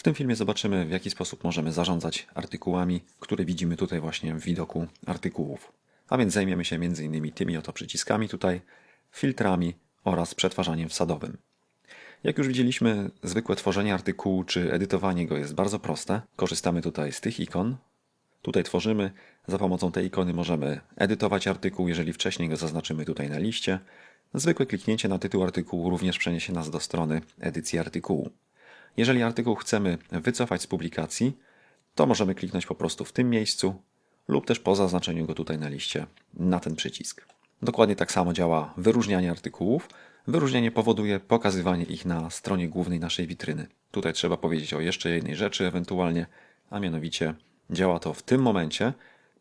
W tym filmie zobaczymy, w jaki sposób możemy zarządzać artykułami, które widzimy tutaj właśnie w widoku artykułów. A więc zajmiemy się m.in. tymi oto przyciskami tutaj, filtrami oraz przetwarzaniem wsadowym. Jak już widzieliśmy, zwykłe tworzenie artykułu czy edytowanie go jest bardzo proste. Korzystamy tutaj z tych ikon. Tutaj tworzymy. Za pomocą tej ikony możemy edytować artykuł, jeżeli wcześniej go zaznaczymy tutaj na liście. Zwykłe kliknięcie na tytuł artykułu również przeniesie nas do strony edycji artykułu. Jeżeli artykuł chcemy wycofać z publikacji, to możemy kliknąć po prostu w tym miejscu lub też po zaznaczeniu go tutaj na liście na ten przycisk. Dokładnie tak samo działa wyróżnianie artykułów. Wyróżnienie powoduje pokazywanie ich na stronie głównej naszej witryny. Tutaj trzeba powiedzieć o jeszcze jednej rzeczy ewentualnie, a mianowicie działa to w tym momencie,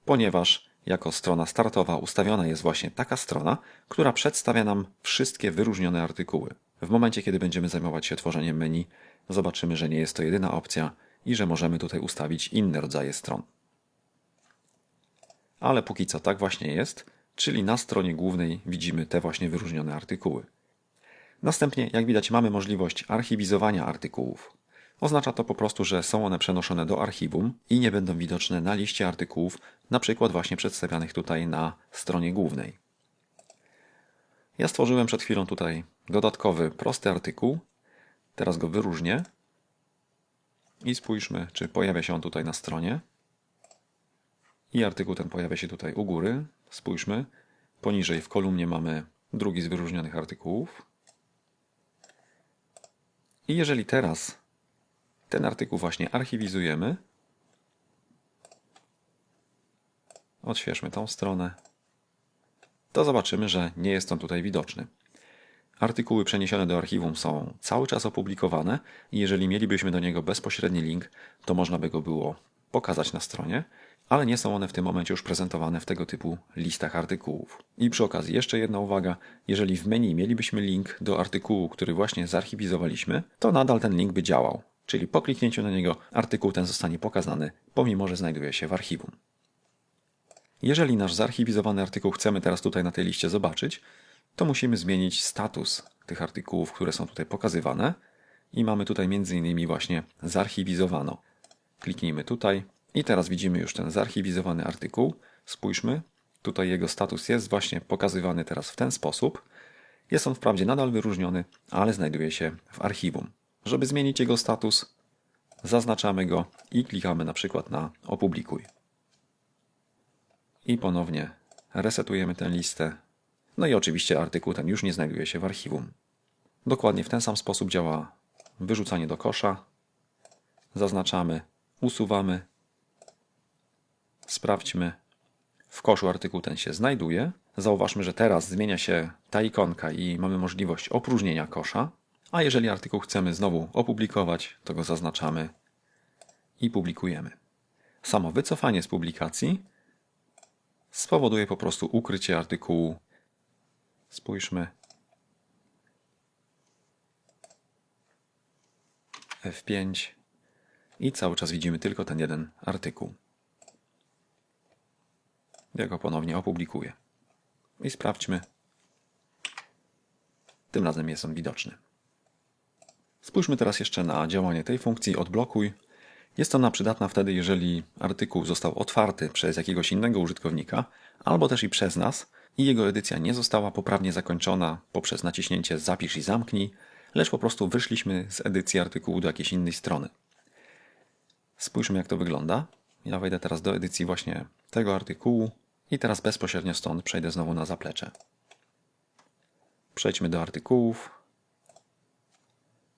ponieważ jako strona startowa ustawiona jest właśnie taka strona, która przedstawia nam wszystkie wyróżnione artykuły. W momencie, kiedy będziemy zajmować się tworzeniem menu, zobaczymy, że nie jest to jedyna opcja i że możemy tutaj ustawić inne rodzaje stron. Ale póki co tak właśnie jest, czyli na stronie głównej widzimy te właśnie wyróżnione artykuły. Następnie, jak widać, mamy możliwość archiwizowania artykułów. Oznacza to po prostu, że są one przenoszone do archiwum i nie będą widoczne na liście artykułów, na przykład właśnie przedstawionych tutaj na stronie głównej. Ja stworzyłem przed chwilą tutaj dodatkowy, prosty artykuł. Teraz go wyróżnię i spójrzmy, czy pojawia się on tutaj na stronie. I artykuł ten pojawia się tutaj u góry. Spójrzmy. Poniżej w kolumnie mamy drugi z wyróżnionych artykułów. I jeżeli teraz ten artykuł właśnie archiwizujemy, odświeżmy tą stronę, to zobaczymy, że nie jest on tutaj widoczny. Artykuły przeniesione do archiwum są cały czas opublikowane i jeżeli mielibyśmy do niego bezpośredni link, to można by go było pokazać na stronie, ale nie są one w tym momencie już prezentowane w tego typu listach artykułów. I przy okazji jeszcze jedna uwaga, jeżeli w menu mielibyśmy link do artykułu, który właśnie zarchiwizowaliśmy, to nadal ten link by działał, czyli po kliknięciu na niego artykuł ten zostanie pokazany, pomimo że znajduje się w archiwum. Jeżeli nasz zarchiwizowany artykuł chcemy teraz tutaj na tej liście zobaczyć, to musimy zmienić status tych artykułów, które są tutaj pokazywane i mamy tutaj m.in. właśnie zarchiwizowano. Kliknijmy tutaj i teraz widzimy już ten zarchiwizowany artykuł. Spójrzmy, tutaj jego status jest właśnie pokazywany teraz w ten sposób. Jest on wprawdzie nadal wyróżniony, ale znajduje się w archiwum. Żeby zmienić jego status, zaznaczamy go i klikamy na przykład na opublikuj. I ponownie resetujemy tę listę. No i oczywiście artykuł ten już nie znajduje się w archiwum. Dokładnie w ten sam sposób działa wyrzucanie do kosza. Zaznaczamy, usuwamy Sprawdźmy. W koszu artykuł ten się znajduje. Zauważmy, że teraz zmienia się ta ikonka i mamy możliwość opróżnienia kosza. A jeżeli artykuł chcemy znowu opublikować, to go zaznaczamy i publikujemy. Samo wycofanie z publikacji spowoduje po prostu ukrycie artykułu. Spójrzmy. F5 i cały czas widzimy tylko ten jeden artykuł. Ja go ponownie opublikuję. I sprawdźmy. Tym razem jest on widoczny. Spójrzmy teraz jeszcze na działanie tej funkcji odblokuj. Jest ona przydatna wtedy, jeżeli artykuł został otwarty przez jakiegoś innego użytkownika, albo też i przez nas i jego edycja nie została poprawnie zakończona poprzez naciśnięcie zapisz i zamknij, lecz po prostu wyszliśmy z edycji artykułu do jakiejś innej strony. Spójrzmy jak to wygląda. Ja wejdę teraz do edycji właśnie tego artykułu i teraz bezpośrednio stąd przejdę znowu na zaplecze. Przejdźmy do artykułów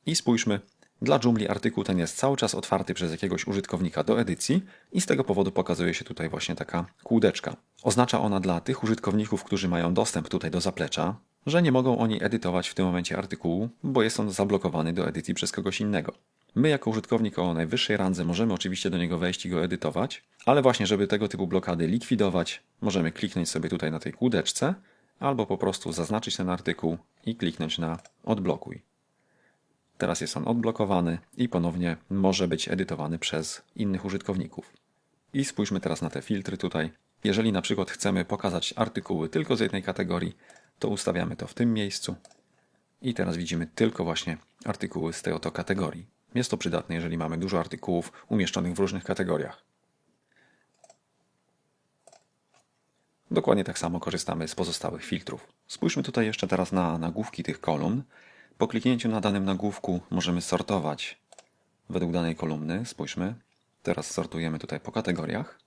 i spójrzmy. Dla dżungli artykuł ten jest cały czas otwarty przez jakiegoś użytkownika do edycji i z tego powodu pokazuje się tutaj właśnie taka kółdeczka. Oznacza ona dla tych użytkowników, którzy mają dostęp tutaj do zaplecza, że nie mogą oni edytować w tym momencie artykułu, bo jest on zablokowany do edycji przez kogoś innego. My jako użytkownik o najwyższej randze możemy oczywiście do niego wejść i go edytować, ale właśnie żeby tego typu blokady likwidować, możemy kliknąć sobie tutaj na tej kółdeczce albo po prostu zaznaczyć ten artykuł i kliknąć na odblokuj. Teraz jest on odblokowany i ponownie może być edytowany przez innych użytkowników. I spójrzmy teraz na te filtry tutaj. Jeżeli na przykład chcemy pokazać artykuły tylko z jednej kategorii, to ustawiamy to w tym miejscu. I teraz widzimy tylko właśnie artykuły z tej oto kategorii. Jest to przydatne, jeżeli mamy dużo artykułów umieszczonych w różnych kategoriach. Dokładnie tak samo korzystamy z pozostałych filtrów. Spójrzmy tutaj jeszcze teraz na nagłówki tych kolumn. Po kliknięciu na danym nagłówku możemy sortować według danej kolumny. Spójrzmy. Teraz sortujemy tutaj po kategoriach.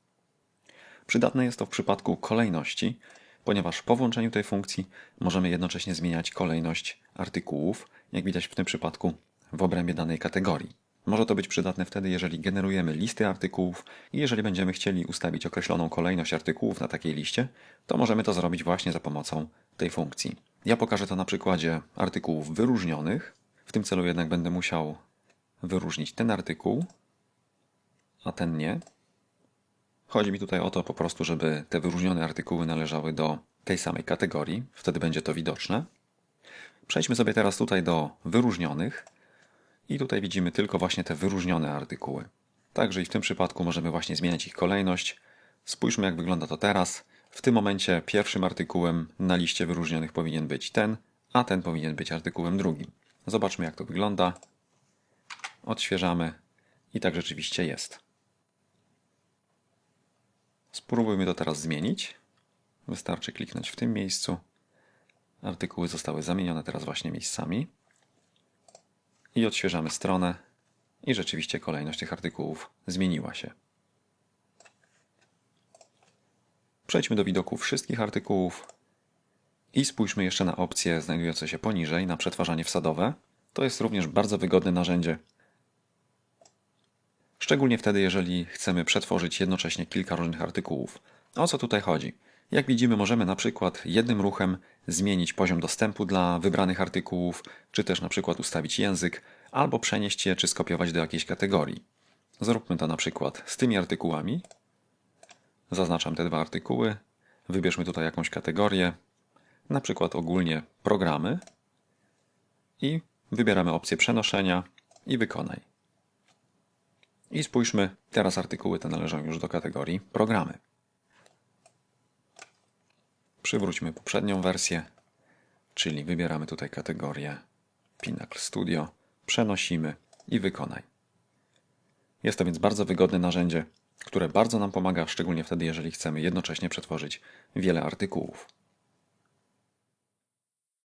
Przydatne jest to w przypadku kolejności, ponieważ po włączeniu tej funkcji możemy jednocześnie zmieniać kolejność artykułów, jak widać w tym przypadku w obrębie danej kategorii. Może to być przydatne wtedy, jeżeli generujemy listy artykułów i jeżeli będziemy chcieli ustawić określoną kolejność artykułów na takiej liście, to możemy to zrobić właśnie za pomocą tej funkcji. Ja pokażę to na przykładzie artykułów wyróżnionych. W tym celu jednak będę musiał wyróżnić ten artykuł, a ten nie. Chodzi mi tutaj o to po prostu, żeby te wyróżnione artykuły należały do tej samej kategorii, wtedy będzie to widoczne. Przejdźmy sobie teraz tutaj do wyróżnionych i tutaj widzimy tylko właśnie te wyróżnione artykuły. Także i w tym przypadku możemy właśnie zmieniać ich kolejność. Spójrzmy jak wygląda to teraz. W tym momencie pierwszym artykułem na liście wyróżnionych powinien być ten, a ten powinien być artykułem drugim. Zobaczmy jak to wygląda. Odświeżamy i tak rzeczywiście jest. Spróbujmy to teraz zmienić. Wystarczy kliknąć w tym miejscu. Artykuły zostały zamienione teraz właśnie miejscami. I odświeżamy stronę. I rzeczywiście kolejność tych artykułów zmieniła się. Przejdźmy do widoku wszystkich artykułów i spójrzmy jeszcze na opcje znajdujące się poniżej, na przetwarzanie wsadowe. To jest również bardzo wygodne narzędzie. Szczególnie wtedy, jeżeli chcemy przetworzyć jednocześnie kilka różnych artykułów. O co tutaj chodzi? Jak widzimy, możemy na przykład jednym ruchem zmienić poziom dostępu dla wybranych artykułów, czy też na przykład ustawić język, albo przenieść je czy skopiować do jakiejś kategorii. Zróbmy to na przykład z tymi artykułami. Zaznaczam te dwa artykuły. Wybierzmy tutaj jakąś kategorię, na przykład ogólnie programy i wybieramy opcję przenoszenia i wykonaj. I spójrzmy, teraz artykuły te należą już do kategorii programy. Przywróćmy poprzednią wersję, czyli wybieramy tutaj kategorię Pinnacle Studio, przenosimy i wykonaj. Jest to więc bardzo wygodne narzędzie, które bardzo nam pomaga, szczególnie wtedy, jeżeli chcemy jednocześnie przetworzyć wiele artykułów.